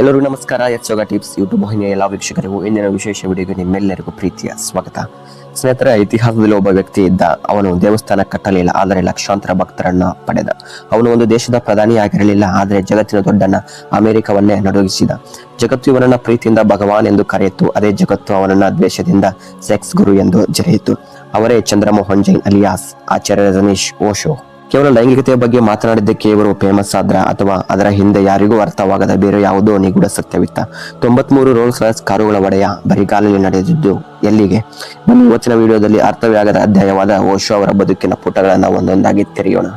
ಎಲ್ಲರಿಗೂ ನಮಸ್ಕಾರ. ಯತ್ಸೋಗ tips YouTube ವಾಹಿನಿಯ ಎಲ್ಲ ವೀಕ್ಷಕರಿಗೂ ಇಂದಿನ ವಿಶೇಷ ವಿಡಿಯೋಗೆ ನಿಮ್ಮೆಲ್ಲರಿಗೂ ಪ್ರೀತಿಯ ಸ್ವಾಗತ. ಸ್ನೇಹಿತರ, ಇತಿಹಾಸದಲ್ಲಿ ಒಬ್ಬ ವ್ಯಕ್ತಿ ಇದ್ದ. ಅವನು ದೇವಸ್ಥಾನ ಕಟ್ಟಲಿಲ್ಲ, ಆದರೆ ಲಕ್ಷಾಂತರ ಭಕ್ತರನ್ನ ಪಡೆದ. ಅವನು ಒಂದು ದೇಶದ ಪ್ರಧಾನಿಯಾಗಿರಲಿಲ್ಲ, ಆದರೆ ಜಗತ್ತಿನ ದೊಡ್ಡನ ಅಮೆರಿಕವನ್ನೇ ನಡುಗಿಸಿದ. ಜಗತ್ತು ಇವನನ್ನ ಪ್ರೀತಿಯಿಂದ ಭಗವಾನ್ ಎಂದು ಕರೆಯಿತು. ಅದೇ ಜಗತ್ತು ಅವನನ್ನ ದ್ವೇಷದಿಂದ ಸೆಕ್ಸ್ ಗುರು ಎಂದು ಜರೆಯಿತು. ಅವರೇ ಚಂದ್ರಮೋಹನ್ ಜೈನ್ ಅಲಿಯಾಸ್, ಆಚಾರ್ಯ ರಜನೀಶ್ ಓಶೋ. ಕೇವಲ ಲೈಂಗಿಕತೆಯ ಬಗ್ಗೆ ಮಾತನಾಡಿದ್ದಕ್ಕೆ ಇವರು ಫೇಮಸ್ ಆದ್ರ ಅಥವಾ ಅದರ ಹಿಂದೆ ಯಾರಿಗೂ ಅರ್ಥವಾಗದ ಬೇರೆ ಯಾವುದೋ ನಿಗೂಢ ಸತ್ಯವಿತ್ತ. ತೊಂಬತ್ಮೂರು ರೋಲ್ಸ್ ರಾಯ್ಸ್ ಕಾರುಗಳ ಒಡೆಯ ಬರಿಗಾಲಲ್ಲಿ ನಡೆದಿದ್ದು ಎಲ್ಲಿಗೆ? ಬನ್ನಿ, ಇವತ್ತಿನ ವಿಡಿಯೋದಲ್ಲಿ ಅರ್ಥವೇ ಆಗದ ಅಧ್ಯಾಯವಾದ ಓಶೋ ಅವರ ಬದುಕಿನ ಪುಟಗಳನ್ನು ಒಂದೊಂದಾಗಿ ತೆರೆಯೋಣ.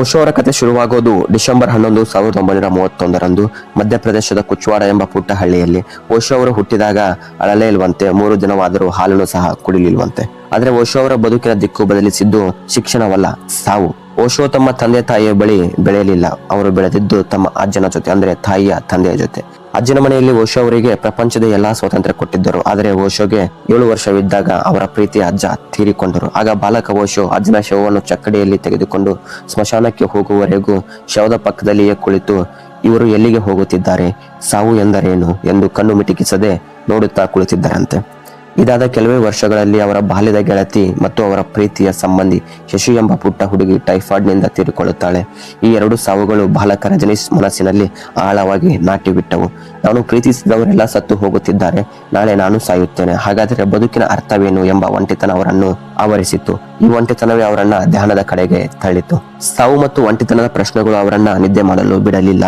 ಓಶೋ ಅವರ ಕತೆ ಶುರುವಾಗೋದು ಡಿಸೆಂಬರ್ ಹನ್ನೊಂದು ಸಾವಿರದ ಒಂಬೈನೂರ ಮೂವತ್ತೊಂದರಂದು ಮಧ್ಯಪ್ರದೇಶದ ಕುಚ್ವಾಡ ಎಂಬ ಪುಟ್ಟ ಹಳ್ಳಿಯಲ್ಲಿ ಓಶೋ ಅವರು ಹುಟ್ಟಿದಾಗ ಅಳಲೇ ಇಲ್ವಂತೆ ಮೂರು ದಿನವಾದರೂ ಹಾಲನ್ನು ಸಹ ಕುಡಿಲಿಲ್ವಂತೆ. ಆದರೆ ಓಶೋ ಅವರ ಬದುಕಿನ ದಿಕ್ಕು ಬದಲಿಸಿದ್ದು ಶಿಕ್ಷಣವಲ್ಲ, ಸಾವು. ಓಶೋ ತಮ್ಮ ತಂದೆ ತಾಯಿಯ ಬಳಿ ಬೆಳೆಯಲಿಲ್ಲ. ಅವರು ಬೆಳೆದಿದ್ದು ತಮ್ಮ ಅಜ್ಜನ ಜೊತೆ, ಅಂದರೆ ತಾಯಿಯ ತಂದೆಯ ಜೊತೆ. ಅಜ್ಜನ ಮನೆಯಲ್ಲಿ ಓಶೋ ಅವರಿಗೆ ಪ್ರಪಂಚದ ಎಲ್ಲಾ ಸ್ವಾತಂತ್ರ್ಯ ಕೊಟ್ಟಿದ್ದರು. ಆದರೆ ಓಶೋಗೆ ಏಳು ವರ್ಷವಿದ್ದಾಗ ಅವರ ಪ್ರೀತಿಯ ಅಜ್ಜ ತೀರಿಕೊಂಡರು. ಆಗ ಬಾಲಕ ಓಶೋ ಅಜ್ಜನ ಶವವನ್ನು ಚಕ್ಕಡಿಯಲ್ಲಿ ತೆಗೆದುಕೊಂಡು ಸ್ಮಶಾನಕ್ಕೆ ಹೋಗುವವರೆಗೂ ಶವದ ಪಕ್ಕದಲ್ಲಿಯೇ ಕುಳಿತು, ಇವರು ಎಲ್ಲಿಗೆ ಹೋಗುತ್ತಿದ್ದಾರೆ? ಸಾವು ಎಂದರೇನು? ಎಂದು ಕಣ್ಣು ಮಿಟುಕಿಸದೆ ನೋಡುತ್ತಾ ಕುಳಿತಿದ್ದರಂತೆ. ಇದಾದ ಕೆಲವೇ ವರ್ಷಗಳಲ್ಲಿ ಅವರ ಬಾಲ್ಯದ ಗೆಳತಿ ಮತ್ತು ಅವರ ಪ್ರೀತಿಯ ಸಂಬಂಧಿ ಶಶಿ ಎಂಬ ಪುಟ್ಟ ಹುಡುಗಿ ಟೈಫಾಯ್ಡ್ನಿಂದ ತೀರಿಕೊಳ್ಳುತ್ತಾಳೆ. ಈ ಎರಡು ಸಾವುಗಳು ಬಾಲಕ ರಜನೀಶ್ ಮನಸ್ಸಿನಲ್ಲಿ ಆಳವಾಗಿ ನಾಟಿ ಬಿಟ್ಟವು ನಾನು ಪ್ರೀತಿಸಿದವರೆಲ್ಲ ಸತ್ತು ಹೋಗುತ್ತಿದ್ದಾರೆ. ನಾಳೆ ನಾನು ಸಾಯುತ್ತೇನೆ. ಹಾಗಾದರೆ ಬದುಕಿನ ಅರ್ಥವೇನು ಎಂಬ ಒಂಟಿತನ ಅವರನ್ನು ಆವರಿಸಿತು. ಈ ಒಂಟಿತನವೇ ಅವರನ್ನ ಧ್ಯಾನದ ಕಡೆಗೆ ತಳ್ಳಿತು ಸಾವು ಮತ್ತು ಒಂಟಿತನದ ಪ್ರಶ್ನೆಗಳು ಅವರನ್ನ ನಿದ್ದೆ ಮಾಡಲು ಬಿಡಲಿಲ್ಲ.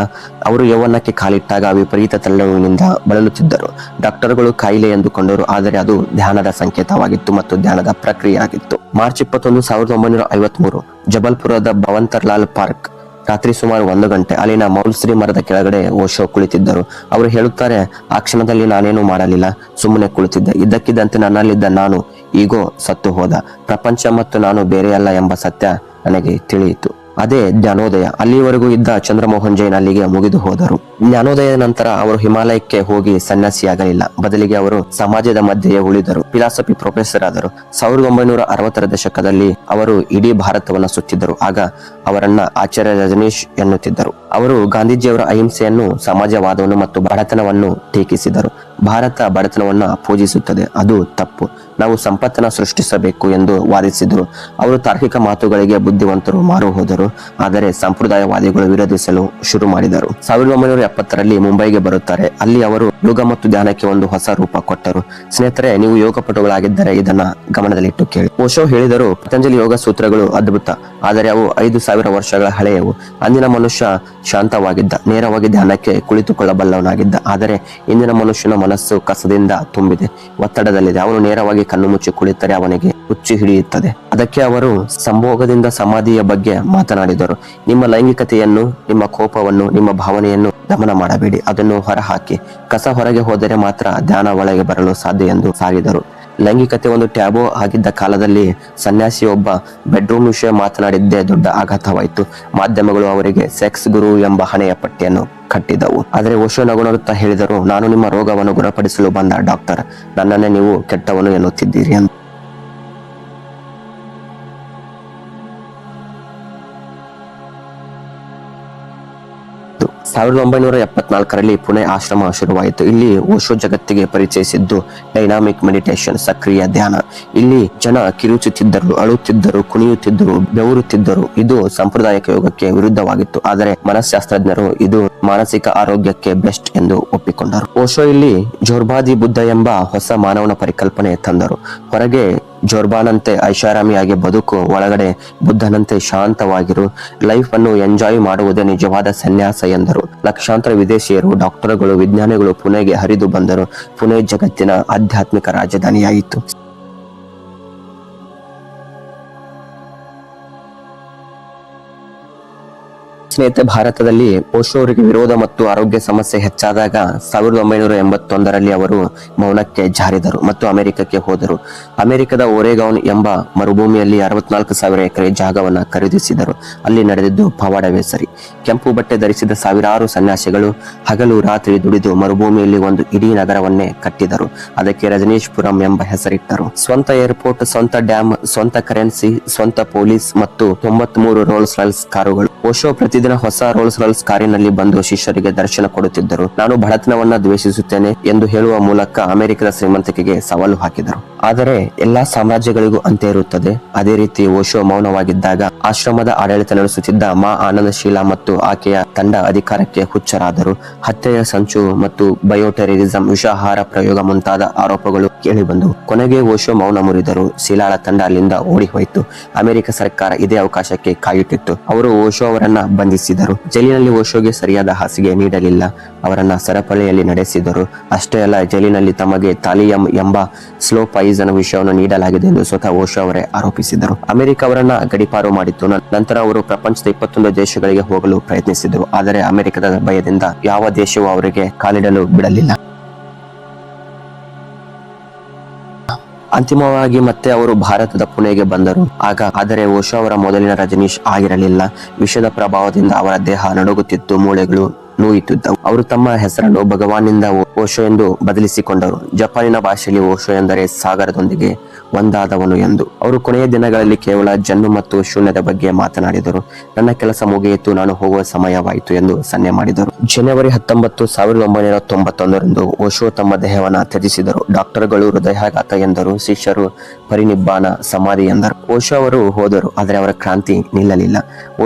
ಅವರು ಯೌವನಕ್ಕೆ ಕಾಲಿಟ್ಟಾಗ ವಿಪರೀತ ತಲೆನೋವಿನಿಂದ ಬಳಲುತ್ತಿದ್ದರು. ಡಾಕ್ಟರ್ಗಳು ಕಾಯಿಲೆ ಎಂದುಕೊಂಡರು, ಆದರೆ ಅದು ಧ್ಯಾನದ ಸಂಕೇತವಾಗಿತ್ತು ಮತ್ತು ಧ್ಯಾನದ ಪ್ರಕ್ರಿಯೆಯಾಗಿತ್ತು. ಮಾರ್ಚ್ ಇಪ್ಪತ್ತೊಂದು, ಸಾವಿರದ ಒಂಬೈನೂರ ಐವತ್ಮೂರು, ಜಬಲ್ಪುರದ ಭವಂತರ್ಲಾಲ್ ಪಾರ್ಕ್, ರಾತ್ರಿ ಸುಮಾರು ಒಂದು ಗಂಟೆ, ಅಲ್ಲಿನ ಮೌಲ್ಶ್ರೀ ಮರದ ಕೆಳಗಡೆ ಓಶೋ ಕುಳಿತಿದ್ದರು. ಅವರು ಹೇಳುತ್ತಾರೆ, ಆ ಕ್ಷಣದಲ್ಲಿ ನಾನೇನು ಮಾಡಲಿಲ್ಲ, ಸುಮ್ಮನೆ ಕುಳಿತಿದ್ದೆ. ಇದ್ದಕ್ಕಿದ್ದಂತೆ ನನ್ನಲ್ಲಿದ್ದ ನಾನು ಈಗೋ ಸತ್ತು ಹೋದ. ಪ್ರಪಂಚ ಮತ್ತು ನಾನು ಬೇರೆಯಲ್ಲ ಎಂಬ ಸತ್ಯ ನನಗೆ ತಿಳಿಯಿತು. ಅದೇ ಧ್ಯಾನೋದಯ ಅಲ್ಲಿವರೆಗೂ ಇದ್ದ ಚಂದ್ರಮೋಹನ್ ಜೈನ್ ಅಲ್ಲಿಗೆ ಮುಗಿದು ಹೋದರು. ಜ್ಞಾನೋದಯದ ನಂತರ ಅವರು ಹಿಮಾಲಯಕ್ಕೆ ಹೋಗಿ ಸನ್ಯಾಸಿಯಾಗಲಿಲ್ಲ. ಬದಲಿಗೆ ಅವರು ಸಮಾಜದ ಮಧ್ಯೆಯೇ ಉಳಿದರು. ಫಿಲಾಸಫಿ ಪ್ರೊಫೆಸರ್ ಆದರು. ಸಾವಿರದ ಒಂಬೈನೂರ ಅರವತ್ತರ ದಶಕದಲ್ಲಿ ಅವರು ಇಡೀ ಭಾರತವನ್ನು ಸುತ್ತಿದ್ದರು. ಆಗ ಅವರನ್ನ ಆಚಾರ್ಯ ರಜನೀಶ್ ಎನ್ನುತ್ತಿದ್ದರು. ಅವರು ಗಾಂಧೀಜಿಯವರ ಅಹಿಂಸೆಯನ್ನು, ಸಮಾಜವಾದವನ್ನು ಮತ್ತು ಬಡತನವನ್ನು ಟೀಕಿಸಿದರು. ಭಾರತ ಬಡತನವನ್ನು ಪೂಜಿಸುತ್ತದೆ. ಅದು ತಪ್ಪು. ನಾವು ಸಂಪತ್ತನ್ನು ಸೃಷ್ಟಿಸಬೇಕು ಎಂದು ವಾದಿಸಿದರು. ಅವರು ತಾರ್ಕಿಕ ಮಾತುಗಳಿಗೆ ಬುದ್ಧಿವಂತರು ಮಾರು ಹೋದರು. ಆದರೆ ಸಂಪ್ರದಾಯವಾದಿಗಳು ವಿರೋಧಿಸಲು ಶುರು ಮಾಡಿದರು. ಸಾವಿರದ ಒಂಬೈನೂರ ಎಪ್ಪತ್ತರಲ್ಲಿ ಮುಂಬೈಗೆ ಬರುತ್ತಾರೆ. ಅಲ್ಲಿ ಅವರು ಯೋಗ ಮತ್ತು ಧ್ಯಾನಕ್ಕೆ ಒಂದು ಹೊಸ ರೂಪ ಕೊಟ್ಟರು. ಸ್ನೇಹಿತರೆ, ನೀವು ಯೋಗ ಪಟುಗಳಾಗಿದ್ದರೆ ಇದನ್ನ ಗಮನದಲ್ಲಿಟ್ಟು ಕೇಳಿ. ಓಶೋ ಹೇಳಿದರು, ಪತಂಜಲಿ ಯೋಗ ಸೂತ್ರಗಳು ಅದ್ಭುತ. ಆದರೆ ಅವು ಐದು ಸಾವಿರ ವರ್ಷಗಳ ಹಳೆಯವು. ಅಂದಿನ ಮನುಷ್ಯ ಶಾಂತವಾಗಿದ್ದ, ನೇರವಾಗಿ ಧ್ಯಾನಕ್ಕೆ ಕುಳಿತುಕೊಳ್ಳಬಲ್ಲವನಾಗಿದ್ದ. ಆದರೆ ಇಂದಿನ ಮನುಷ್ಯನ ಮನಸ್ಸು ಕಸದಿಂದ ತುಂಬಿದೆ. ಒತ್ತಡದಲ್ಲಿದೆ. ಅವನು ನೇರವಾಗಿ ಕಣ್ಣು ಮುಚ್ಚಿ ಕುಳಿತರೆ ಅವನಿಗೆ ಹುಚ್ಚು ಹಿಡಿಯುತ್ತದೆ. ಅದಕ್ಕೆ ಅವರು ಸಂಭೋಗದಿಂದ ಸಮಾಧಿಯ ಬಗ್ಗೆ ಮಾತನಾಡಿದರು. ನಿಮ್ಮ ಲೈಂಗಿಕತೆಯನ್ನು, ನಿಮ್ಮ ಕೋಪವನ್ನು, ನಿಮ್ಮ ಭಾವನೆಯನ್ನು ದಮನ ಮಾಡಬೇಡಿ. ಅದನ್ನು ಹೊರಹಾಕಿ. ಕಸ ಹೊರಗೆ ಹೋದರೆ ಮಾತ್ರ ಧ್ಯಾನ ಒಳಗೆ ಬರಲು ಸಾಧ್ಯ ಎಂದು ಸಾರಿದರು ಲೈಂಗಿಕತೆ ಒಂದು ಟ್ಯಾಬೋ ಆಗಿದ್ದ ಕಾಲದಲ್ಲಿ ಸನ್ಯಾಸಿಯೊಬ್ಬ ಬೆಡ್ರೂಮ್ ವಿಷಯ ಮಾತನಾಡಿದ್ದೇ ದೊಡ್ಡ ಆಘಾತವಾಯಿತು. ಮಾಧ್ಯಮಗಳು ಅವರಿಗೆ ಸೆಕ್ಸ್ ಗುರು ಎಂಬ ಹಣೆಯ ಪಟ್ಟಿಯನ್ನು ಕಟ್ಟಿದವು ಆದರೆ ಓಶೋ ನಗುನಗುತ್ತಾ ಹೇಳಿದರು, ನಾನು ನಿಮ್ಮ ರೋಗವನ್ನು ಗುಣಪಡಿಸಲು ಬಂದ ಡಾಕ್ಟರ್. ನನ್ನನ್ನೇ ನೀವು ಕೆಟ್ಟವನು ಎನ್ನುತ್ತಿದ್ದೀರಿ ಅಂತ ಸಾವಿರದ ಒಂಬೈನೂರ ಎಪ್ಪತ್ನಾಲ್ಕರಲ್ಲಿ ಪುಣೆ ಆಶ್ರಮ ಶುರುವಾಯಿತು. ಇಲ್ಲಿ ಓಶೋ ಜಗತ್ತಿಗೆ ಪರಿಚಯಿಸಿದ್ದು ಡೈನಾಮಿಕ್ ಮೆಡಿಟೇಷನ್, ಸಕ್ರಿಯ ಧ್ಯಾನ. ಇಲ್ಲಿ ಜನ ಕಿರುಚುತ್ತಿದ್ದರು, ಅಳುತ್ತಿದ್ದರು, ಕುಣಿಯುತ್ತಿದ್ದರು, ಬೆವರುತ್ತಿದ್ದರು. ಇದು ಸಾಂಪ್ರದಾಯಿಕ ಯೋಗಕ್ಕೆ ವಿರುದ್ಧವಾಗಿತ್ತು. ಆದರೆ ಮನಃಶಾಸ್ತ್ರಜ್ಞರು ಇದು ಮಾನಸಿಕ ಆರೋಗ್ಯಕ್ಕೆ ಬೆಸ್ಟ್ ಎಂದು ಒಪ್ಪಿಕೊಂಡರು. ಓಶೋ ಇಲ್ಲಿ ಜೋರ್ಬಾದಿ ಬುದ್ಧ ಎಂಬ ಹೊಸ ಮಾನವನ ಪರಿಕಲ್ಪನೆ ತಂದರು. ಹೊರಗೆ ಜೋರ್ಬಾನಂತೆ ಐಷಾರಾಮಿಯಾಗಿ ಬದುಕು, ಒಳಗಡೆ ಬುದ್ಧನಂತೆ ಶಾಂತವಾಗಿರು ಲೈಫ್ ಅನ್ನು ಎಂಜಾಯ್ ಮಾಡುವುದೇ ನಿಜವಾದ ಸನ್ಯಾಸ ಎಂದರು. ಲಕ್ಷಾಂತರ ವಿದೇಶಿಯರು ಡಾಕ್ಟರ್ಗಳು ವಿಜ್ಞಾನಿಗಳು ಪುಣೆಗೆ ಹರಿದು ಬಂದರು. ಪುಣೆ ಜಗತ್ತಿನ ಆಧ್ಯಾತ್ಮಿಕ ರಾಜಧಾನಿಯಾಯಿತು. ಸ್ನೇಹಿತರೆ, ಭಾರತದಲ್ಲಿ ಓಶೋ ವಿರೋಧ ಮತ್ತು ಆರೋಗ್ಯ ಸಮಸ್ಯೆ ಹೆಚ್ಚಾದಾಗ ಸಾವಿರದ ಒಂಬೈನೂರ ಎಂಬತ್ತೊಂದರಲ್ಲಿ ಅವರು ಮೌನಕ್ಕೆ ಜಾರಿದರು ಮತ್ತು ಅಮೆರಿಕಕ್ಕೆ ಹೋದರು. ಅಮೆರಿಕದ ಓರೆಗಾನ್ ಎಂಬ ಮರುಭೂಮಿಯಲ್ಲಿ ಅರವತ್ನಾಲ್ಕು ಸಾವಿರ ಎಕರೆ ಜಾಗವನ್ನು ಖರೀದಿಸಿದರು. ಅಲ್ಲಿ ನಡೆದಿದ್ದು ಪವಾಡವೇ ಸರಿ. ಕೆಂಪು ಬಟ್ಟೆ ಧರಿಸಿದ ಸಾವಿರಾರು ಸನ್ಯಾಸಿಗಳು ಹಗಲು ರಾತ್ರಿ ದುಡಿದು ಮರುಭೂಮಿಯಲ್ಲಿ ಒಂದು ಇಡೀ ನಗರವನ್ನೇ ಕಟ್ಟಿದರು. ಅದಕ್ಕೆ ರಜನೀಶ್ಪುರಂ ಎಂಬ ಹೆಸರಿಟ್ಟರು. ಸ್ವಂತ ಏರ್ಪೋರ್ಟ್, ಸ್ವಂತ ಡ್ಯಾಮ್ ಸ್ವಂತ ಕರೆನ್ಸಿ, ಸ್ವಂತ ಪೊಲೀಸ್ ಮತ್ತು ತೊಂಬತ್ಮೂರು ರೋಲ್ಸ್ ರಾಯ್ಸ್ ಕಾರುಗಳು. ಓಶೋ ಪ್ರತಿದಿನ ಹೊಸ ರೋಲ್ಸ್ ರಾಯ್ಸ್ ಕಾರಿನಲ್ಲಿ ಬಂದು ಶಿಷ್ಯರಿಗೆ ದರ್ಶನ ಕೊಡುತ್ತಿದ್ದರು. ನಾನು ಬಡತನವನ್ನ ದ್ವೇಷಿಸುತ್ತೇನೆ ಎಂದು ಹೇಳುವ ಮೂಲಕ ಅಮೆರಿಕದ ಶ್ರೀಮಂತಿಕೆಗೆ ಸವಾಲು ಹಾಕಿದರು. ಆದರೆ ಎಲ್ಲಾ ಸಾಮ್ರಾಜ್ಯಗಳಿಗೂ ಅಂತ್ಯ ಇರುತ್ತದೆ. ಅದೇ ರೀತಿ ಓಶೋ ಮೌನವಾಗಿದ್ದಾಗ ಆಶ್ರಮದ ಆಡಳಿತ ನಡೆಸುತ್ತಿದ್ದ ಮಾ ಆನಂದಶೀಲ ಮತ್ತು ಆಕೆಯ ತಂಡ ಅಧಿಕಾರಕ್ಕೆ ಹುಚ್ಚರಾದರು. ಹತ್ಯೆಯ ಸಂಚು ಮತ್ತು ಬಯೋಟೆರರಿಸಂ ವಿಷಾಹಾರ ಪ್ರಯೋಗ ಮುಂತಾದ ಆರೋಪಗಳು ಕೇಳಿಬಂದವು. ಕೊನೆಗೆ ಓಶೋ ಮೌನ ಮುರಿದರು. ಶೀಲಾಳ ತಂಡ ಅಲ್ಲಿಂದ ಓಡಿ ಹೋಯಿತು ಅಮೆರಿಕ ಸರ್ಕಾರ ಇದೇ ಅವಕಾಶಕ್ಕೆ ಕಾಯುತ್ತಿತ್ತು. ಅವರು ಓಶೋ ಅವರನ್ನ ಜೈಲಿನಲ್ಲಿ ಓಶೋಗೆ ಸರಿಯಾದ ಹಾಸಿಗೆ ನೀಡಲಿಲ್ಲ. ಅವರನ್ನ ಸರಪಳಿಯಲ್ಲಿ ನಡೆಸಿದರು. ಅಷ್ಟೇ ಅಲ್ಲ, ಜೈಲಿನಲ್ಲಿ ತಮಗೆ ತಾಲಿಯಂ ಎಂಬ ಸ್ಲೋ ಪಾಯಿಸನ್ ವಿಷಯವನ್ನು ನೀಡಲಾಗಿದೆ ಎಂದು ಸ್ವತಃ ಓಶೋ ಅವರೇ ಆರೋಪಿಸಿದರು. ಅಮೆರಿಕ ಅವರನ್ನ ಗಡಿಪಾರು ಮಾಡಿತ್ತು. ನಂತರ ಅವರು ಪ್ರಪಂಚದ ಇಪ್ಪತ್ತೊಂದು ದೇಶಗಳಿಗೆ ಹೋಗಲು ಪ್ರಯತ್ನಿಸಿದರು. ಆದರೆ ಅಮೆರಿಕದ ಭಯದಿಂದ ಯಾವ ದೇಶವೂ ಅವರಿಗೆ ಕಾಲಿಡಲು ಬಿಡಲಿಲ್ಲ. ಅಂತಿಮವಾಗಿ ಮತ್ತೆ ಅವರು ಭಾರತದ ಪುಣೆಗೆ ಬಂದರು. ಆಗ ಆದರೆ ಓಶೋ ಅವರ ಮೊದಲಿನ ರಜನೀಶ್ ಆಗಿರಲಿಲ್ಲ. ವಿಷದ ಪ್ರಭಾವದಿಂದ ಅವರ ದೇಹ ನಡುಗುತ್ತಿತ್ತು ಮೂಳೆಗಳು. ನೋಯುತ್ತಿದ್ದವು ಅವರು ತಮ್ಮ ಹೆಸರನ್ನು ಭಗವಾನಿಂದ ಓಶೋ ಎಂದು ಬದಲಿಸಿಕೊಂಡರು. ಜಪಾನಿನ ಭಾಷೆಯಲ್ಲಿ ಓಶೋ ಎಂದರೆ ಸಾಗರದೊಂದಿಗೆ ಒಂದಾದವನು ಎಂದು. ಅವರು ಕೊನೆಯ ದಿನಗಳಲ್ಲಿ ಕೇವಲ ಜನ್ನು ಮತ್ತು ಶೂನ್ಯದ ಬಗ್ಗೆ ಮಾತನಾಡಿದರು. ನನ್ನ ಕೆಲಸ ಮುಗಿಯಿತು, ನಾನು ಹೋಗುವ ಸಮಯವಾಯಿತು ಎಂದು ಸನ್ನೆ ಮಾಡಿದರು. ಜನವರಿ ಹತ್ತೊಂಬತ್ತು, ಸಾವಿರದ ಒಂಬೈನೂರ ತೊಂಬತ್ತೊಂದರಂದು ಓಶೋ ತಮ್ಮ ದೇಹವನ್ನು ತ್ಯಜಿಸಿದರು. ಡಾಕ್ಟರ್ಗಳು ಹೃದಯಾಘಾತ ಎಂದರು. ಶಿಷ್ಯರು ಪರಿನಿಬ್ಬಾನ ಸಮಾಧಿ ಎಂದರು. ಓಶೋ ಅವರು ಹೋದರು, ಆದರೆ ಅವರ ಕ್ರಾಂತಿ ನಿಲ್ಲಲಿಲ್ಲ.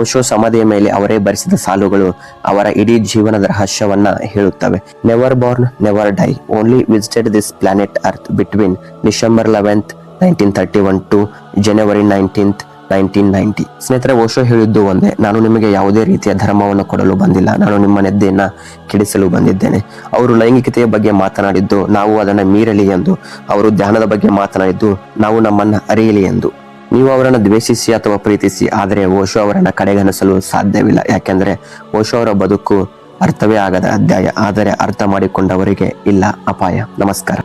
ಓಶೋ ಸಮಾಧಿಯ ಮೇಲೆ ಅವರೇ ಬರೆಸಿದ ಸಾಲುಗಳು ಅವರ ಇಡೀ ಜೀವನದ ರಹಸ್ಯವನ್ನ ಹೇಳುತ್ತವೆ. Never born never die only visited this planet earth between December eleventh nineteen thirty one to January nineteenth nineteen ninety ಸ್ನೇಹಿತರೆ, ಓಶೋ ಹೇಳಿದ್ದು ಒಂದೇ. ನಾನು ನಿಮಗೆ ಯಾವುದೇ ರೀತಿಯ ಧರ್ಮವನ್ನು ಕೊಡಲು ಬಂದಿಲ್ಲ. ನಾನು ನಿಮ್ಮ ನೆದ್ದೆಯನ್ನ ಕೆಡಿಸಲು ಬಂದಿದ್ದೇನೆ. ಅವರು ಲೈಂಗಿಕತೆಯ ಬಗ್ಗೆ ಮಾತನಾಡಿದ್ದು, ನಾವು ಅದನ್ನು ಮೀರಲಿ ಎಂದು. ಅವರು ಧ್ಯಾನದ ಬಗ್ಗೆ ಮಾತನಾಡಿದ್ದು, ನಾವು ನಮ್ಮನ್ನ ಅರಿಯಲಿ ಎಂದು. ನೀವು ಅವರನ್ನು ದ್ವೇಷಿಸಿ ಅಥವಾ ಪ್ರೀತಿಸಿ, ಆದರೆ ಓಶೋ ಅವರನ್ನು ಕಡೆಗಣಿಸಲು ಸಾಧ್ಯವಿಲ್ಲ. ಯಾಕೆಂದರೆ ಓಶೋ ಅವರ ಬದುಕು ಅರ್ಥವೇ ಆಗದ ಅಧ್ಯಾಯ ಆದರೆ ಅರ್ಥ ಮಾಡಿಕೊಂಡವರಿಗೆ ಇಲ್ಲ ಅಪಾಯ. ನಮಸ್ಕಾರ.